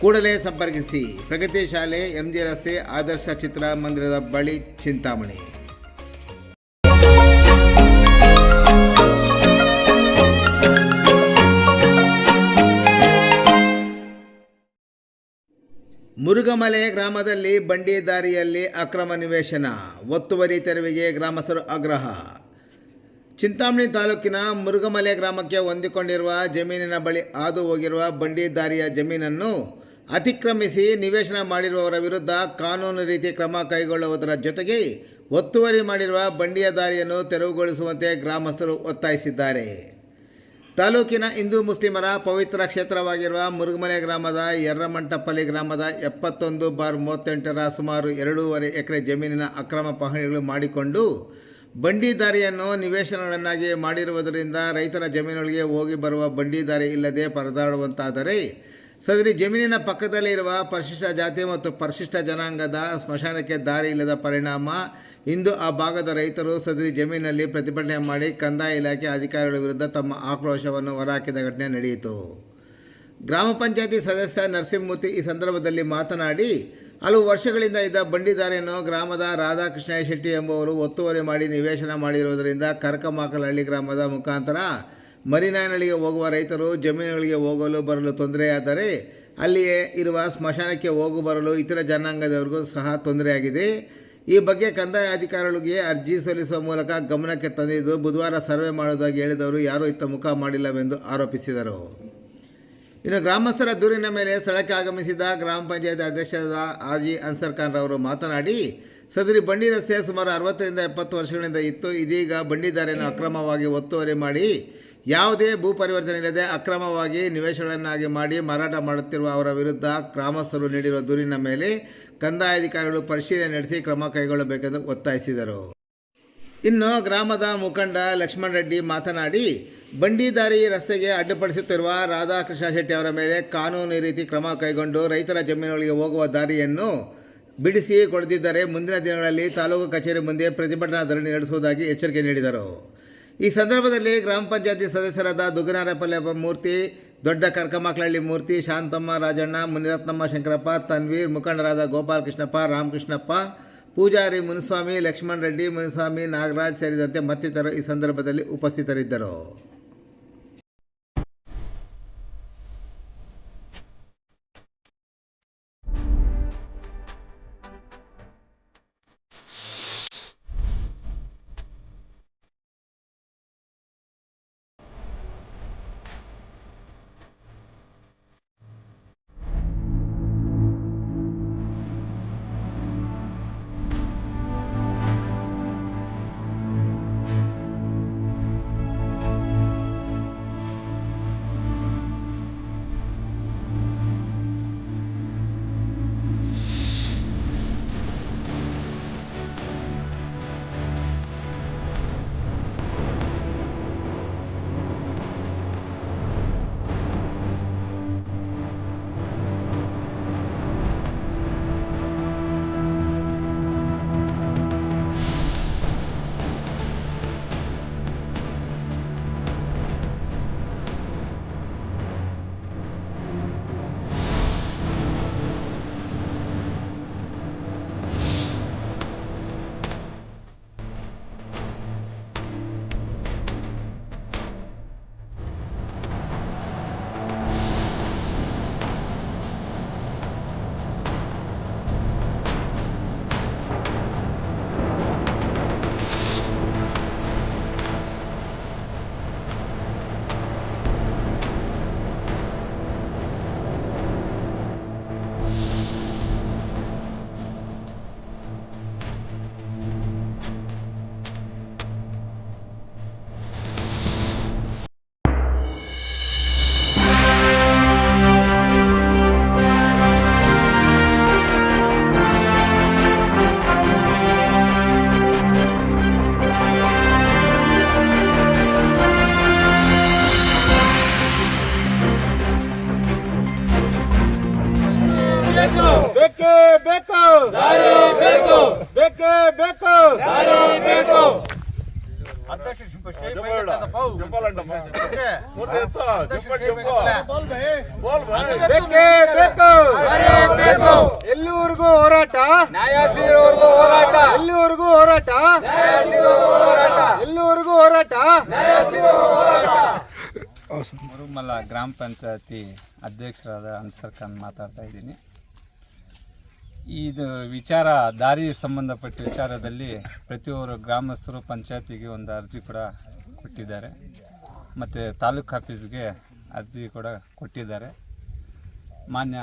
ಕೂಡಲೇ ಸಂಪರ್ಕಿಸಿ ಪ್ರಗತಿ ಶಾಲೆ, ಎಂಜಿ ರಸ್ತೆ, ಆದರ್ಶ ಚಿತ್ರಮಂದಿರದ ಬಳಿ ಚಿಂತಾಮಣಿ. ಮುರುಗಮಲೆ ಗ್ರಾಮದಲ್ಲಿ ಬಂಡಿ ದಾರಿಯಲ್ಲಿ ಅಕ್ರಮ ನಿವೇಶನ, ಒತ್ತುವರಿ ತೆರವಿಗೆ ಗ್ರಾಮಸ್ಥರು ಆಗ್ರಹ. ಚಿಂತಾಮಣಿ ತಾಲೂಕಿನ ಮುರುಗಮಲೆ ಗ್ರಾಮಕ್ಕೆ ಹೊಂದಿಕೊಂಡಿರುವ ಜಮೀನಿನ ಬಳಿ ಹಾದು ಹೋಗಿರುವ ಬಂಡಿ ದಾರಿಯ ಜಮೀನನ್ನು ಅತಿಕ್ರಮಿಸಿ ನಿವೇಶನ ಮಾಡಿರುವವರ ವಿರುದ್ಧ ಕಾನೂನು ರೀತಿ ಕ್ರಮ ಕೈಗೊಳ್ಳುವುದರ ಜೊತೆಗೆ ಒತ್ತುವರಿ ಮಾಡಿರುವ ಬಂಡಿಯ ದಾರಿಯನ್ನು ತೆರವುಗೊಳಿಸುವಂತೆ ಗ್ರಾಮಸ್ಥರು ಒತ್ತಾಯಿಸಿದ್ದಾರೆ. ತಾಲೂಕಿನ ಹಿಂದೂ ಮುಸ್ಲಿಮರ ಪವಿತ್ರ ಕ್ಷೇತ್ರವಾಗಿರುವ ಮುರುಗಮಲೆ ಗ್ರಾಮದ ಯರ್ರಮಂಟಪಲ್ಲಿ ಗ್ರಾಮದ ಎಪ್ಪತ್ತೊಂದು ಬಾರ್ ಮೂವತ್ತೆಂಟರ ಸುಮಾರು ಎರಡೂವರೆ ಎಕರೆ ಜಮೀನಿನ ಅಕ್ರಮ ಪಹಣಿಗಳು ಮಾಡಿಕೊಂಡು ಬಂಡಿ ದಾರಿಯನ್ನು ನಿವೇಶನಗಳನ್ನಾಗಿ ಮಾಡಿರುವುದರಿಂದ ರೈತರ ಜಮೀನುಗಳಿಗೆ ಹೋಗಿ ಬರುವ ಬಂಡಿ ದಾರಿ ಇಲ್ಲದೆ ಪರದಾಡುವಂತಾದರೆ ಸದರಿ ಜಮೀನಿನ ಪಕ್ಕದಲ್ಲಿರುವ ಪರಿಶಿಷ್ಟ ಜಾತಿ ಮತ್ತು ಪರಿಶಿಷ್ಟ ಜನಾಂಗದ ಸ್ಮಶಾನಕ್ಕೆ ದಾರಿ ಇಲ್ಲದ ಪರಿಣಾಮ. ಇಂದು ಆ ಭಾಗದ ರೈತರು ಸದರಿ ಜಮೀನಲ್ಲಿ ಪ್ರತಿಭಟನೆ ಮಾಡಿ ಕಂದಾಯ ಇಲಾಖೆ ಅಧಿಕಾರಿಗಳ ವಿರುದ್ಧ ತಮ್ಮ ಆಕ್ರೋಶವನ್ನು ಹೊರಹಾಕಿದ ಘಟನೆ ನಡೆಯಿತು. ಗ್ರಾಮ ಪಂಚಾಯತಿ ಸದಸ್ಯ ನರಸಿಂಹಮೂರ್ತಿ ಈ ಸಂದರ್ಭದಲ್ಲಿ ಮಾತನಾಡಿ, ಹಲವು ವರ್ಷಗಳಿಂದ ಇದ್ದ ಬಂಡಿದಾರೆಯನ್ನು ಗ್ರಾಮದ ರಾಧಾಕೃಷ್ಣ ಶೆಟ್ಟಿ ಎಂಬುವರು ಒತ್ತುವರಿ ಮಾಡಿ ನಿವೇಶನ ಮಾಡಿರುವುದರಿಂದ ಕರ್ಕಮಾಕಲಹಳ್ಳಿ ಗ್ರಾಮದ ಮುಖಾಂತರ ಮರಿನಾಯನಹಳ್ಳಿಗೆ ಹೋಗುವ ರೈತರು ಜಮೀನುಗಳಿಗೆ ಹೋಗಲು ಬರಲು ತೊಂದರೆಯಾದರೆ ಅಲ್ಲಿಯೇ ಇರುವ ಸ್ಮಶಾನಕ್ಕೆ ಹೋಗು ಬರಲು ಇತರ ಜನಾಂಗದವರಿಗೂ ಸಹ ತೊಂದರೆಯಾಗಿದೆ ಈ ಬಗ್ಗೆ ಕಂದಾಯ ಅಧಿಕಾರಿಗಳಿಗೆ ಅರ್ಜಿ ಸಲ್ಲಿಸುವ ಮೂಲಕ ಗಮನಕ್ಕೆ ತಂದಿದ್ದು ಬುಧವಾರ ಸರ್ವೆ ಮಾಡುವುದಾಗಿ ಹೇಳಿದವರು ಯಾರೂ ಇತ್ತ ಮುಖ ಮಾಡಿಲ್ಲವೆಂದು ಆರೋಪಿಸಿದರು. ಇನ್ನು ಗ್ರಾಮಸ್ಥರ ದೂರಿನ ಮೇಲೆ ಸ್ಥಳಕ್ಕೆ ಆಗಮಿಸಿದ ಗ್ರಾಮ ಪಂಚಾಯತ್ ಅಧ್ಯಕ್ಷರಾದ ಆಜಿ ಅನ್ಸರ್ ಖಾನ್ ರವರು ಮಾತನಾಡಿ, ಸದರಿ ಬಂಡಿ ರಸ್ತೆ ಸುಮಾರು ಅರವತ್ತರಿಂದ ಎಪ್ಪತ್ತು ವರ್ಷಗಳಿಂದ ಇತ್ತು. ಇದೀಗ ಬಂಡಿ ದಾರಿಯನ್ನು ಅಕ್ರಮವಾಗಿ ಒತ್ತುವರಿ ಮಾಡಿ ಯಾವುದೇ ಭೂ ಪರಿವರ್ತನೆ ಇಲ್ಲದೆ ಅಕ್ರಮವಾಗಿ ನಿವೇಶಗಳನ್ನಾಗಿ ಮಾಡಿ ಮಾರಾಟ ಮಾಡುತ್ತಿರುವ ಅವರ ವಿರುದ್ಧ ಗ್ರಾಮಸ್ಥರು ನೀಡಿರುವ ದೂರಿನ ಮೇಲೆ ಕಂದಾಯ ಅಧಿಕಾರಿಗಳು ಪರಿಶೀಲನೆ ನಡೆಸಿ ಕ್ರಮ ಕೈಗೊಳ್ಳಬೇಕೆಂದು ಒತ್ತಾಯಿಸಿದರು. ಇನ್ನು ಗ್ರಾಮದ ಮುಖಂಡ ಲಕ್ಷ್ಮಣ ರೆಡ್ಡಿ ಮಾತನಾಡಿ ಬಂಡಿದಾರಿ ರಸ್ತೆಗೆ ಅಡ್ಡಿಪಡಿಸುತ್ತಿರುವ ರಾಧಾಕೃಷ್ಣ ಶೆಟ್ಟಿ ಅವರ ಮೇಲೆ ಕಾನೂನು ರೀತಿ ಕ್ರಮ ಕೈಗೊಂಡು ರೈತರ ಜಮೀನುಗಳಿಗೆ ಹೋಗುವ ದಾರಿಯನ್ನು ಬಿಡಿಸಿ ಕೊಡದಿದ್ದರೆ ಮುಂದಿನ ದಿನಗಳಲ್ಲಿ ತಾಲೂಕು ಕಚೇರಿ ಮುಂದೆ ಪ್ರತಿಭಟನಾ ಧರಣಿ ನಡೆಸುವುದಾಗಿ ಎಚ್ಚರಿಕೆ ನೀಡಿದರು. ಈ ಸಂದರ್ಭದಲ್ಲಿ ಗ್ರಾಮ ಪಂಚಾಯತಿ ಸದಸ್ಯರಾದ ದುಗ್ಗನಾರಪಲ್ಲೆ ಮೂರ್ತಿ, ದೊಡ್ಡ ಕರ್ಕಮಕ್ಲಹಳ್ಳಿ ಮೂರ್ತಿ, ಶಾಂತಮ್ಮ ರಾಜಣ್ಣ, ಮುನಿರತ್ನಮ್ಮ ಶಂಕರಪ್ಪ, ತನ್ವೀರ್ ಮುಖಂಡರಾದ ಗೋಪಾಲ್ ಕೃಷ್ಣಪ್ಪ, ರಾಮಕೃಷ್ಣಪ್ಪ, ಪೂಜಾರಿ ಮುನಿಸ್ವಾಮಿ, ಲಕ್ಷ್ಮಣ ರೆಡ್ಡಿ, ಮುನಿಸ್ವಾಮಿ ನಾಗರಾಜ್ ಸೇರಿದಂತೆ ಮತ್ತಿತರರು ಈ ಸಂದರ್ಭದಲ್ಲಿ ಉಪಸ್ಥಿತರಿದ್ದರು. ಬೇಕೇ. ಬೇಕು ಬೇಕೇ. ಬೇಕು. ಬೇಕೇ ಬೇಕು. ಎಲ್ಲಿವರೆಗೂ ಹೋರಾಟ? ಎಲ್ಲಿವರೆಗೂ ಹೋರಾಟ? ಎಲ್ಲಿವರೆಗೂ ಹೋರಾಟ? ಮಲ್ಲ ಗ್ರಾಮ ಪಂಚಾಯತಿ ಅಧ್ಯಕ್ಷರಾದ ಅನ್ಸರ್ ಖಾನ್ ಮಾತಾಡ್ತಾ ಇದ್ದೀನಿ. ಇದು ವಿಚಾರ, ದಾರಿ ಸಂಬಂಧಪಟ್ಟ ವಿಚಾರದಲ್ಲಿ ಪ್ರತಿಯೊಬ್ಬರು ಗ್ರಾಮಸ್ಥರು, ಪಂಚಾಯತಿಗೆ ಒಂದು ಅರ್ಜಿ ಕೂಡ ಕೊಟ್ಟಿದ್ದಾರೆ. ಮತ್ತು ತಾಲೂಕು ಆಫೀಸ್ಗೆ ಅರ್ಜಿ ಕೂಡ ಕೊಟ್ಟಿದ್ದಾರೆ. ಮಾನ್ಯ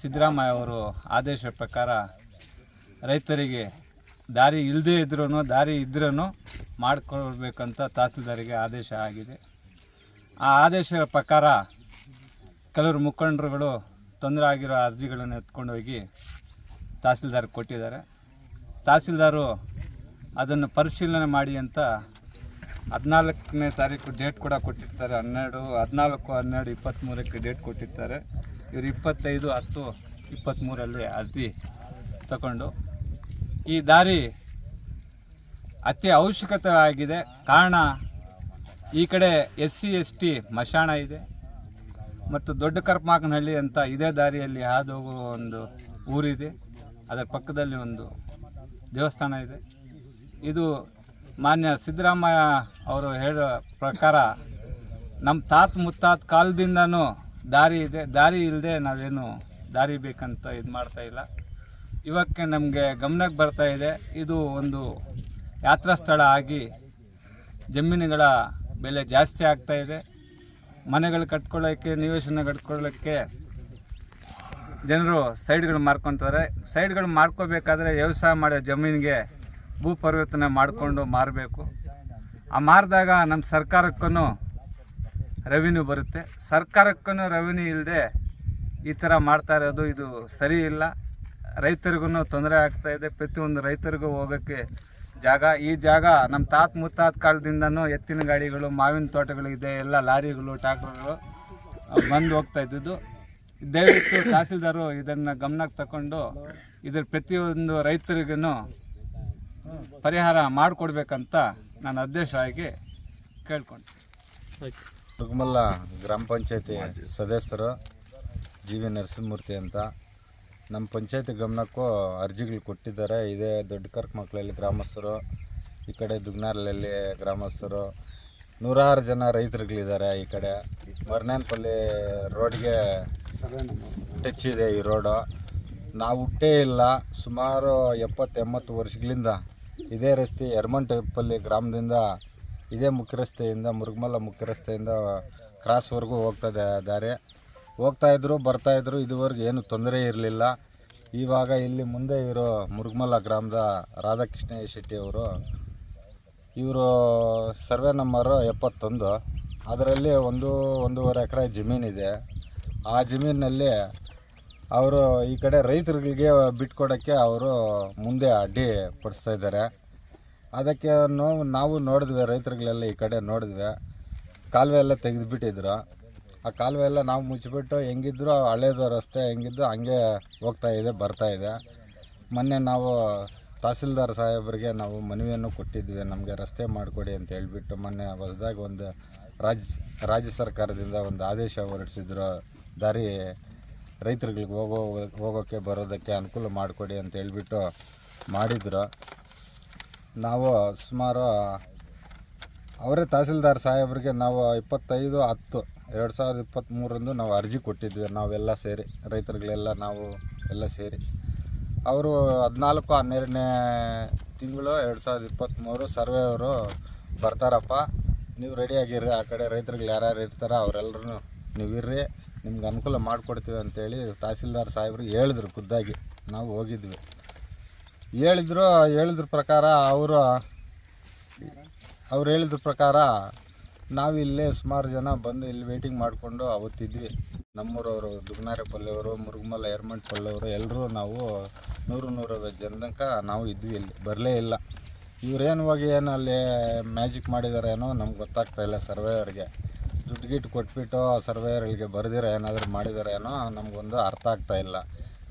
ಸಿದ್ದರಾಮಯ್ಯ ಅವರು ಆದೇಶ ಪ್ರಕಾರ ರೈತರಿಗೆ ದಾರಿ ಇಲ್ಲದೇ ಇದ್ರೂ ದಾರಿ ಇದ್ರೂ ಮಾಡಿಕೊಳ್ಬೇಕಂತ ತಹಸೀಲ್ದಾರಿಗೆ ಆದೇಶ ಆಗಿದೆ. ಆ ಆದೇಶದ ಪ್ರಕಾರ ಕೆಲವರು ಮುಖಂಡರುಗಳು ತೊಂದರೆ ಆಗಿರೋ ಅರ್ಜಿಗಳನ್ನು ಎತ್ಕೊಂಡು ಹೋಗಿ ತಹಸೀಲ್ದಾರ್ ಕೊಟ್ಟಿದ್ದಾರೆ. ತಹಸೀಲ್ದಾರು ಅದನ್ನು ಪರಿಶೀಲನೆ ಮಾಡಿ ಅಂತ ಹದಿನಾಲ್ಕನೇ ತಾರೀಕು ಡೇಟ್ ಕೂಡ ಕೊಟ್ಟಿರ್ತಾರೆ. ಹನ್ನೆರಡು, ಹದಿನಾಲ್ಕು, ಹನ್ನೆರಡು, ಇಪ್ಪತ್ತ್ಮೂರಕ್ಕೆ ಡೇಟ್ ಕೊಟ್ಟಿರ್ತಾರೆ. ಇವರು ಇಪ್ಪತ್ತೈದು, ಹತ್ತು ಇಪ್ಪತ್ತ್ಮೂರಲ್ಲಿ ಅರ್ಜಿ ತಗೊಂಡು ಈ ದಾರಿ ಅತಿ ಅವಶ್ಯಕತೆ ಆಗಿದೆ. ಕಾರಣ ಈ ಕಡೆ ಎಸ್ ಸಿ, ಎಸ್ ಟಿ ಮಶಾಣ ಇದೆ. ಮತ್ತು ದೊಡ್ಡ ಕರ್ಮಾಕನಹಳ್ಳಿ ಅಂತ ಇದೇ ದಾರಿಯಲ್ಲಿ ಹಾದು ಹೋಗುವ ಒಂದು ಊರಿದೆ. ಅದರ ಪಕ್ಕದಲ್ಲಿ ಒಂದು ದೇವಸ್ಥಾನ ಇದೆ. ಇದು ಮಾನ್ಯ ಸಿದ್ದರಾಮಯ್ಯ ಅವರು ಹೇಳೋ ಪ್ರಕಾರ ನಮ್ಮ ತಾತ ಮುತ್ತಾತ ಕಾಲದಿಂದನೂ ದಾರಿ ಇದೆ. ದಾರಿ ಇಲ್ಲದೆ ನಾವೇನು ದಾರಿ ಬೇಕಂತ ಇದು ಮಾಡ್ತಾ ಇಲ್ಲ. ಇವಕ್ಕೆ ನಮಗೆ ಗಮನಕ್ಕೆ ಬರ್ತಾ ಇದೆ. ಇದು ಒಂದು ಯಾತ್ರಾ ಸ್ಥಳ ಆಗಿ ಜಮೀನುಗಳ ಬೆಲೆ ಜಾಸ್ತಿ ಆಗ್ತಾ ಇದೆ. ಮನೆಗಳು ಕಟ್ಕೊಳ್ಳೋಕ್ಕೆ ನಿವೇಶನ ಕಟ್ಕೊಳ್ಳೋಕ್ಕೆ ಜನರು ಸೈಡ್ಗಳು ಮಾರ್ಕೊತಾರೆ. ಸೈಡ್ಗಳು ಮಾರ್ಕೋಬೇಕಾದ್ರೆ ವ್ಯವಸಾಯ ಮಾಡೋ ಜಮೀನಿಗೆ ಭೂ ಪರಿವರ್ತನೆ ಮಾಡಿಕೊಂಡು ಮಾರಬೇಕು. ಆ ಮಾರಿದಾಗ ನಮ್ಮ ಸರ್ಕಾರಕ್ಕೂ ರೆವಿನ್ಯೂ ಬರುತ್ತೆ. ಸರ್ಕಾರಕ್ಕೂ ರೆವಿನ್ಯೂ ಇಲ್ಲದೆ ಈ ಥರ ಮಾಡ್ತಾ ಇರೋದು ಇದು ಸರಿ ಇಲ್ಲ. ರೈತರಿಗೂ ತೊಂದರೆ ಆಗ್ತಾಯಿದೆ ಪ್ರತಿಯೊಂದು ರೈತರಿಗೂ ಹೋಗೋಕ್ಕೆ ಜಾಗ. ಈ ಜಾಗ ನಮ್ಮ ತಾತ ಮುತ್ತಾತ ಕಾಲದಿಂದನೂ ಎತ್ತಿನ ಗಾಡಿಗಳು, ಮಾವಿನ ತೋಟಗಳಿದೆ ಎಲ್ಲ ಲಾರಿಗಳು, ಟ್ಯಾಕ್ಟರ್ಗಳು ಬಂದು ಹೋಗ್ತಾ ಇದ್ದಿದ್ದು. ದಯವಿಟ್ಟು ತಹಸೀಲ್ದಾರು ಇದನ್ನು ಗಮನಕ್ಕೆ ತಗೊಂಡು ಇದ್ರ ಪ್ರತಿಯೊಂದು ರೈತರಿಗೂ ಪರಿಹಾರ ಮಾಡಿಕೊಡ್ಬೇಕಂತ ನಾನು ಅಧ್ಯಕ್ಷರಾಗಿ ಕೇಳ್ಕೊಂಡು. ತುಗಮಲ್ಲ ಗ್ರಾಮ ಪಂಚಾಯತಿ ಸದಸ್ಯರು ಜಿ ವಿ ನರಸಿಂಹಮೂರ್ತಿ ಅಂತ. ನಮ್ಮ ಪಂಚಾಯತಿ ಗಮನಕ್ಕೂ ಅರ್ಜಿಗಳು ಕೊಟ್ಟಿದ್ದಾರೆ. ಇದೇ ದೊಡ್ಡ ಕರ್ಕ ಮಕ್ಕಳಲ್ಲಿ ಗ್ರಾಮಸ್ಥರು, ಈ ಕಡೆ ದುಗ್ನಾರ್ಲಲ್ಲಿ ಗ್ರಾಮಸ್ಥರು ನೂರಾರು ಜನ ರೈತರುಗಳಿದ್ದಾರೆ ಈ ಕಡೆ. ಮರ್ನಾನ್ಪಲ್ಲಿ ರೋಡ್ಗೆ ಟಚ್ ಇದೆ ಈ ರೋಡು. ನಾವು ಹುಟ್ಟೇ ಇಲ್ಲ. ಸುಮಾರು ಎಪ್ಪತ್ತು ಎಂಬತ್ತು ವರ್ಷಗಳಿಂದ ಇದೇ ರಸ್ತೆ ಯರ್ಮಂಟಪಲ್ಲಿ ಗ್ರಾಮದಿಂದ, ಇದೇ ಮುಖ್ಯ ರಸ್ತೆಯಿಂದ ಮುರುಗಮಲ್ಲ ಮುಖ್ಯ ರಸ್ತೆಯಿಂದ ಕ್ರಾಸ್ವರೆಗೂ ಹೋಗ್ತದೆ ದಾರಿ. ಹೋಗ್ತಾಯಿದ್ರು ಬರ್ತಾಯಿದ್ರು ಇದುವರೆಗೂ ಏನು ತೊಂದರೆ ಇರಲಿಲ್ಲ. ಇವಾಗ ಇಲ್ಲಿ ಮುಂದೆ ಇರೋ ಮುರುಗಮಲ್ಲ ಗ್ರಾಮದ ರಾಧಾಕೃಷ್ಣ ಶೆಟ್ಟಿ ಅವರು ಇವರು ಸರ್ವೆ ನಂಬರು ಎಪ್ಪತ್ತೊಂದು. ಅದರಲ್ಲಿ ಒಂದು, ಒಂದೂವರೆ ಎಕರೆ ಜಮೀನಿದೆ ಆ ಜಮೀನಲ್ಲಿ ಅವರು ಈ ಕಡೆ ರೈತರಿಗೆ ಬಿಟ್ಕೊಡೋಕ್ಕೆ ಅವರು ಮುಂದೆ ಅಡ್ಡಿ ಪಡಿಸ್ತಾ ಇದ್ದಾರೆ. ಅದಕ್ಕೆ ನಾವು ನಾವು ನೋಡಿದ್ವಿ, ರೈತರುಗಳೆಲ್ಲ ಈ ಕಡೆ ನೋಡಿದ್ವಿ. ಕಾಲುವೆ ಎಲ್ಲ ತೆಗೆದುಬಿಟ್ಟಿದ್ರು. ಆ ಕಾಲುವೆ ಎಲ್ಲ ನಾವು ಮುಚ್ಚಿಬಿಟ್ಟು ಹೆಂಗಿದ್ರು ಹಳೇದು ರಸ್ತೆ ಹೆಂಗಿದ್ದು ಹಂಗೆ ಹೋಗ್ತಾ ಇದೆ, ಬರ್ತಾ ಇದೆ. ಮೊನ್ನೆ ನಾವು ತಹಸೀಲ್ದಾರ್ ಸಾಹೇಬರಿಗೆ ನಾವು ಮನವಿಯನ್ನು ಕೊಟ್ಟಿದ್ವಿ. ನಮಗೆ ರಸ್ತೆ ಮಾಡಿಕೊಡಿ ಅಂತ ಹೇಳಿಬಿಟ್ಟು ಮೊನ್ನೆ ಹೊಸದಾಗಿ ಒಂದು ರಾಜ್ಯ ರಾಜ್ಯ ಸರ್ಕಾರದಿಂದ ಒಂದು ಆದೇಶ ಹೊರಡಿಸಿದ್ರು. ದಾರಿ ರೈತರುಗಳಿಗೆ ಹೋಗೋ ಹೋಗೋಕ್ಕೆ ಬರೋದಕ್ಕೆ ಅನುಕೂಲ ಮಾಡಿಕೊಡಿ ಅಂತ ಹೇಳಿಬಿಟ್ಟು ಮಾಡಿದ್ರು. ನಾವು ಸುಮಾರು ಅವರೇ ತಹಸೀಲ್ದಾರ್ ಸಾಹೇಬ್ರಿಗೆ ನಾವು ಇಪ್ಪತ್ತೈದು, ಹತ್ತು, ಎರಡು ಸಾವಿರದ ಇಪ್ಪತ್ತ್ಮೂರರಂದು ನಾವು ಅರ್ಜಿ ಕೊಟ್ಟಿದ್ವಿ. ನಾವೆಲ್ಲ ಸೇರಿ, ರೈತರುಗಳೆಲ್ಲ ನಾವು ಎಲ್ಲ ಸೇರಿ. ಅವರು ಹದಿನಾಲ್ಕು, ಹನ್ನೆರಡನೇ ತಿಂಗಳು ಎರಡು ಸಾವಿರದ ಇಪ್ಪತ್ತ್ಮೂರು ಸರ್ವೆ ಅವರು ಬರ್ತಾರಪ್ಪ. ನೀವು ರೆಡಿಯಾಗಿರ್ರಿ ಆ ಕಡೆ ರೈತರುಗಳು ಯಾರ್ಯಾರು ಇರ್ತಾರೋ ಅವರೆಲ್ಲರೂ ನೀವು ಇರ್ರಿ. ನಿಮ್ಗೆ ಅನುಕೂಲ ಮಾಡಿಕೊಡ್ತೀವಿ ಅಂತೇಳಿ ತಹಸೀಲ್ದಾರ್ ಸಾಹೇಬರು ಹೇಳಿದ್ರು ಖುದ್ದಾಗಿ. ನಾವು ಹೋಗಿದ್ವಿ. ಹೇಳಿದ್ರು, ಹೇಳಿದ್ರ ಪ್ರಕಾರ ಅವರು, ಅವ್ರು ಹೇಳಿದ್ರ ಪ್ರಕಾರ ನಾವು ಇಲ್ಲೇ ಸುಮಾರು ಜನ ಬಂದು ಇಲ್ಲಿ ವೇಟಿಂಗ್ ಮಾಡಿಕೊಂಡು ಅವತ್ತಿದ್ವಿ. ನಮ್ಮೂರವರು ದುಗ್ನಾರೆ ಪಲ್ಲೆಯವರು ಮುರುಗಮಲ್ಲ ಯರ್ಮಂಟ್ ಪಲ್ಲೆಯವರು ಎಲ್ಲರೂ ನಾವು ನೂರು ನೂರೈವತ್ತು ಜನಕ ನಾವು ಇದ್ವಿ ಇಲ್ಲಿ. ಬರಲೇ ಇಲ್ಲ. ಇವ್ರೇನು ಹೋಗಿ ಏನು ಅಲ್ಲಿ ಮ್ಯಾಜಿಕ್ ಮಾಡಿದಾರೇನೋ ನಮ್ಗೆ ಗೊತ್ತಾಗ್ತಾ ಇಲ್ಲ ಸರ್ವೇಯರ್ಗೆ. ದುಡ್ಡು ಗಿಟ್ಟು ಕೊಟ್ಬಿಟ್ಟು ಸರ್ವೇಯರ್ಗಳಿಗೆ ಬರೆದಿರೋ ಏನಾದರೂ ಮಾಡಿದಾರೇನೋ ನಮಗೊಂದು ಅರ್ಥ ಆಗ್ತಾ ಇಲ್ಲ.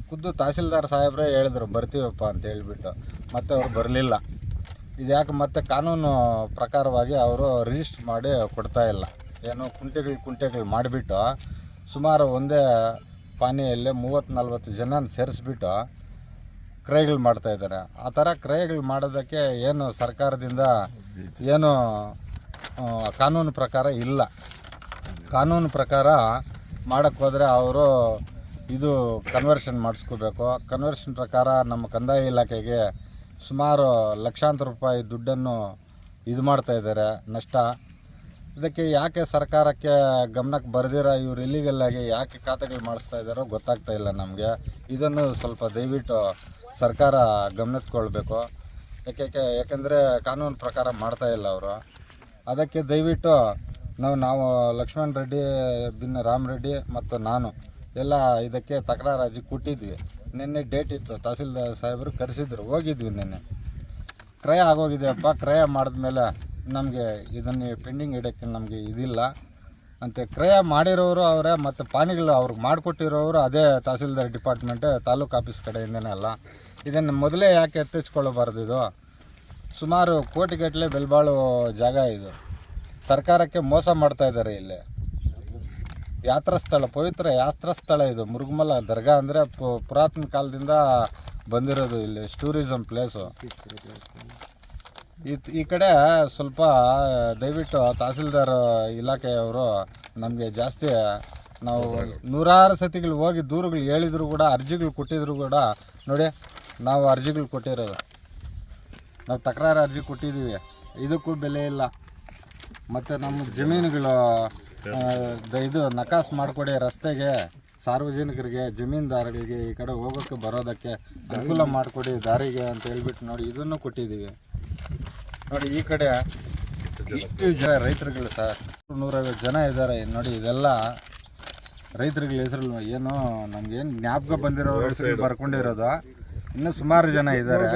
ಖುದ್ದು ತಹಸೀಲ್ದಾರ್ ಸಾಹೇಬ್ರೇ ಹೇಳಿದ್ರು, ಬರ್ತೀವಪ್ಪ ಅಂತ ಹೇಳಿಬಿಟ್ಟು. ಮತ್ತೆ ಅವ್ರು ಬರಲಿಲ್ಲ. ಇದು ಯಾಕೆ ಮತ್ತೆ ಕಾನೂನು ಪ್ರಕಾರವಾಗಿ ಅವರು ರಿಜಿಸ್ಟ್ರ್ ಮಾಡಿ ಕೊಡ್ತಾ ಇಲ್ಲ. ಏನೋ ಕುಂಟೆಗಳು ಕುಂಟೆಗಳು ಮಾಡಿಬಿಟ್ಟು ಸುಮಾರು ಒಂದೇ ಪಾನಿಯಲ್ಲಿ ಮೂವತ್ತು ನಲ್ವತ್ತು ಜನ ಸೇರಿಸ್ಬಿಟ್ಟು ಕ್ರಯಗಳು ಮಾಡ್ತಾ ಇದ್ದಾರೆ. ಆ ಥರ ಕ್ರಯಗಳು ಮಾಡೋದಕ್ಕೆ ಏನು ಸರ್ಕಾರದಿಂದ ಏನು ಕಾನೂನು ಪ್ರಕಾರ ಇಲ್ಲ. ಕಾನೂನು ಪ್ರಕಾರ ಮಾಡೋಕ್ಕೋದ್ರೆ ಅವರು ಇದು ಕನ್ವರ್ಷನ್ ಮಾಡಿಸ್ಕೋಬೇಕು. ಕನ್ವರ್ಷನ್ ಪ್ರಕಾರ ನಮ್ಮ ಕಂದಾಯ ಇಲಾಖೆಗೆ ಸುಮಾರು ಲಕ್ಷಾಂತರ ರೂಪಾಯಿ ದುಡ್ಡನ್ನು ಇದು ಮಾಡ್ತಾಯಿದ್ದಾರೆ ನಷ್ಟ. ಇದಕ್ಕೆ ಯಾಕೆ ಸರ್ಕಾರಕ್ಕೆ ಗಮನಕ್ಕೆ ಬರೆದಿರೋ? ಇವ್ರು ಇಲ್ಲಿಗಲ್ಲಾಗಿ ಯಾಕೆ ಖಾತೆಗಳು ಮಾಡಿಸ್ತಾ ಇದ್ದಾರೋ ಗೊತ್ತಾಗ್ತಾ ಇಲ್ಲ ನಮಗೆ. ಇದನ್ನು ಸ್ವಲ್ಪ ದಯವಿಟ್ಟು ಸರ್ಕಾರ ಗಮನಿಸ್ಕೊಳ್ಬೇಕು ಯಾಕೆ ಯಾಕೆಂದರೆ ಕಾನೂನು ಪ್ರಕಾರ ಮಾಡ್ತಾ ಇಲ್ಲ ಅವರು. ಅದಕ್ಕೆ ದಯವಿಟ್ಟು ನಾವು ನಾವು ಲಕ್ಷ್ಮಣ್ ರೆಡ್ಡಿ ಬಿನ್ ರಾಮ್ ರೆಡ್ಡಿ ಮತ್ತು ನಾನು ಎಲ್ಲ ಇದಕ್ಕೆ ತಕರಾರು ಕೊಟ್ಟಿದ್ವಿ ನಿನ್ನೆ ಡೇಟ್ ಇತ್ತು. ತಹಸೀಲ್ದಾರ್ ಸಾಹೇಬರು ಕರೆಸಿದ್ರು. ಹೋಗಿದ್ವಿ ನಿನ್ನೆ. ಕ್ರಯ ಆಗೋಗಿದೆಯಪ್ಪ. ಕ್ರಯ ಮಾಡಿದ್ಮೇಲೆ ನಮಗೆ ಇದನ್ನು ಪೆಂಡಿಂಗ್ ಇಡೋಕ್ಕೆ ನಮಗೆ ಇದಿಲ್ಲ. ಅಂತ ಕ್ರಯ ಮಾಡಿರೋರು ಅವರೇ, ಮತ್ತು ಪಾನಿಗಳು ಅವ್ರಿಗೆ ಮಾಡಿಕೊಟ್ಟಿರೋರು ಅದೇ ತಹಸೀಲ್ದಾರ್ ಡಿಪಾರ್ಟ್ಮೆಂಟೇ, ತಾಲೂಕು ಆಫೀಸ್ ಕಡೆಯಿಂದನೇ ಅಲ್ಲ. ಇದನ್ನು ಮೊದಲೇ ಯಾಕೆ ಎತ್ತಿಸ್ಕೊಳ್ಳಬಾರ್ದು ಇದು? ಸುಮಾರು ಕೋಟಿಗಟ್ಟಲೆ ಬೆಲ್ಬಾಳು ಜಾಗ ಇದು. ಸರ್ಕಾರಕ್ಕೆ ಮೋಸ ಮಾಡ್ತಾ ಇದ್ದಾರೆ ಇಲ್ಲಿ. ಯಾತ್ರಾ ಸ್ಥಳ, ಪವಿತ್ರ ಯಾತ್ರಾ ಸ್ಥಳ ಇದು. ಮುರುಗಮಲ ದರ್ಗಾ ಅಂದರೆ ಪುರಾತನ ಕಾಲದಿಂದ ಬಂದಿರೋದು ಇಲ್ಲಿ ಟೂರಿಸಮ್ ಪ್ಲೇಸು. ಈ ಈ ಕಡೆ ಸ್ವಲ್ಪ ದಯವಿಟ್ಟು ತಹಸೀಲ್ದಾರ್ ಇಲಾಖೆಯವರು ನಮಗೆ ಜಾಸ್ತಿ ನಾವು ನೂರಾರು ಸತಿಗಳು ಹೋಗಿ ದೂರುಗಳು ಹೇಳಿದ್ರು ಕೂಡ ಅರ್ಜಿಗಳು ಕೊಟ್ಟಿದ್ರು ಕೂಡ ನೋಡಿ ನಾವು ಅರ್ಜಿಗಳು ಕೊಟ್ಟಿರೋದು. ನಾವು ತಕರಾರು ಅರ್ಜಿ ಕೊಟ್ಟಿದ್ದೀವಿ. ಇದಕ್ಕೂ ಬೆಲೆ ಇಲ್ಲ. ಮತ್ತು ನಮ್ಮ ಜಮೀನುಗಳು ಇದು ನಕಾಸ್ ಮಾಡಿಕೊಡಿ ರಸ್ತೆಗೆ ಸಾರ್ವಜನಿಕರಿಗೆ ಜಮೀನ್ದಾರರಿಗೆ ಈ ಕಡೆ ಹೋಗೋಕ್ಕೆ ಬರೋದಕ್ಕೆ ಅನುಕೂಲ ಮಾಡಿಕೊಡಿ ದಾರಿಗೆ ಅಂತ ಹೇಳ್ಬಿಟ್ಟು ನೋಡಿ ಇದನ್ನು ಕೊಟ್ಟಿದ್ದೀವಿ. ನೋಡಿ ಈ ಕಡೆ ಇಷ್ಟು ಜನ ರೈತರುಗಳು ಸರ್ ನೂರೈವತ್ತು ಜನ ಇದ್ದಾರೆ. ನೋಡಿ ಇದೆಲ್ಲ ರೈತರುಗಳ ಹೆಸರು ಏನು ನಮ್ಗೇನು ಜ್ಞಾಪಕ ಬಂದಿರೋ ಹೆಸರು ಬರ್ಕೊಂಡಿರೋದು. ಇನ್ನೂ ಸುಮಾರು ಜನ ಇದ್ದಾರೆ.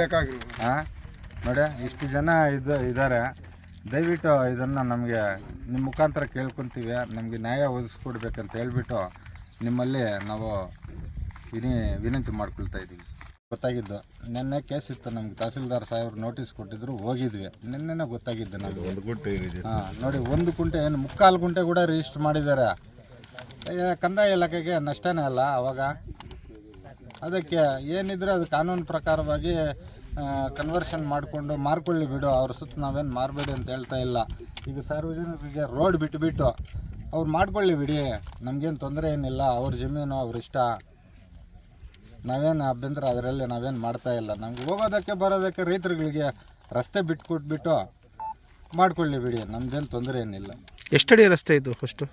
ಹಾಂ ನೋಡಿ ಇಷ್ಟು ಜನ ಇದು ಇದ್ದಾರೆ. ದಯವಿಟ್ಟು ಇದನ್ನು ನಮಗೆ ನಿಮ್ಮ ಮುಖಾಂತರ ಕೇಳ್ಕೊತೀವಿ. ನಮಗೆ ನ್ಯಾಯ ಒದಗಿಸ್ಕೊಡ್ಬೇಕಂತ ಹೇಳ್ಬಿಟ್ಟು ನಿಮ್ಮಲ್ಲಿ ನಾವು ವಿನಿ ವಿನಂತಿ ಮಾಡ್ಕೊಳ್ತಾ ಇದ್ದೀವಿ. ಗೊತ್ತಾಗಿದ್ದು. ನಿನ್ನೆ ಕೇಸ್ ಇತ್ತು ನಮ್ಗೆ ತಹಸೀಲ್ದಾರ್ ಸಾಹೇಬ್ರು ನೋಟಿಸ್ ಕೊಟ್ಟಿದ್ರು ಹೋಗಿದ್ವಿ. ನಿನ್ನೆನೇ ಗೊತ್ತಾಗಿದ್ದು ನಮಗೆ. ಒಂದು ಗುಂಟೆ ಹಾಂ ನೋಡಿ ಒಂದು ಕುಂಟೆ ಏನು ಮುಕ್ಕಾಲು ಗುಂಟೆ ಕೂಡ ರಿಜಿಸ್ಟರ್ ಮಾಡಿದ್ದಾರೆ. ಏ, ಕಂದಾಯ ಇಲಾಖೆಗೆ ನಷ್ಟನೇ ಅಲ್ಲ ಅವಾಗ. ಅದಕ್ಕೆ ಏನಿದ್ರೆ ಅದು ಕಾನೂನು ಪ್ರಕಾರವಾಗಿ ಕನ್ವರ್ಷನ್ ಮಾಡಿಕೊಂಡು ಮಾರ್ಕೊಳ್ಳಿ ಬಿಡು ಅವ್ರ ಸುತ್ತ ನಾವೇನು ಮಾರಬೇಡಿ ಅಂತ ಹೇಳ್ತಾ ಇಲ್ಲ. ಈಗ ಸಾರ್ವಜನಿಕರಿಗೆ ರೋಡ್ ಬಿಟ್ಟುಬಿಟ್ಟು ಅವ್ರು ಮಾಡ್ಕೊಳ್ಳಿ ಬಿಡಿ. ನಮಗೇನು ತೊಂದರೆ ಏನಿಲ್ಲ ಅವ್ರ ಜಮೀನು ಅವ್ರ ಇಷ್ಟ. ನಾವೇನು ಅಭ್ಯಂತರ ಅದರಲ್ಲಿ ನಾವೇನು ಮಾಡ್ತಾ ಇಲ್ಲ. ನಮ್ಗೆ ಹೋಗೋದಕ್ಕೆ ಬರೋದಕ್ಕೆ ರೈತರುಗಳಿಗೆ ರಸ್ತೆ ಬಿಟ್ಕೊಟ್ಬಿಟ್ಟು ಮಾಡ್ಕೊಳ್ಳಿ ಬಿಡಿ ನಮ್ದೇನು ತೊಂದರೆ ಏನಿಲ್ಲ. ಎಷ್ಟಡಿ ರಸ್ತೆ ಇದು ಫಸ್ಟು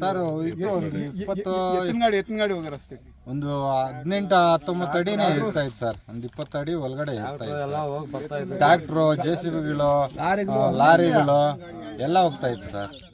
ಸರ್ ಇದು ಒಂದು ಇಪ್ಪತ್ತು ಎತ್ತಿನಗಾಡಿ ಎತ್ತಿನಗಾಡಿ ಹೋಗೋ ರಸ್ತೆ ಒಂದು ಹದಿನೆಂಟು ಹತ್ತೊಂಬತ್ತು ಅಡಿನೇ ಇರ್ತಾ ಇತ್ತು ಸರ್. ಒಂದು ಇಪ್ಪತ್ತು ಅಡಿ ಒಳಗಡೆ ಇರ್ತಾ ಇತ್ತು ಟ್ರ್ಯಾಕ್ಟ್ರು ಜೆ ಸಿ ಬಿಗಳು ಲಾರಿಗಳು ಎಲ್ಲ ಹೋಗ್ತಾ ಇತ್ತು ಸರ್.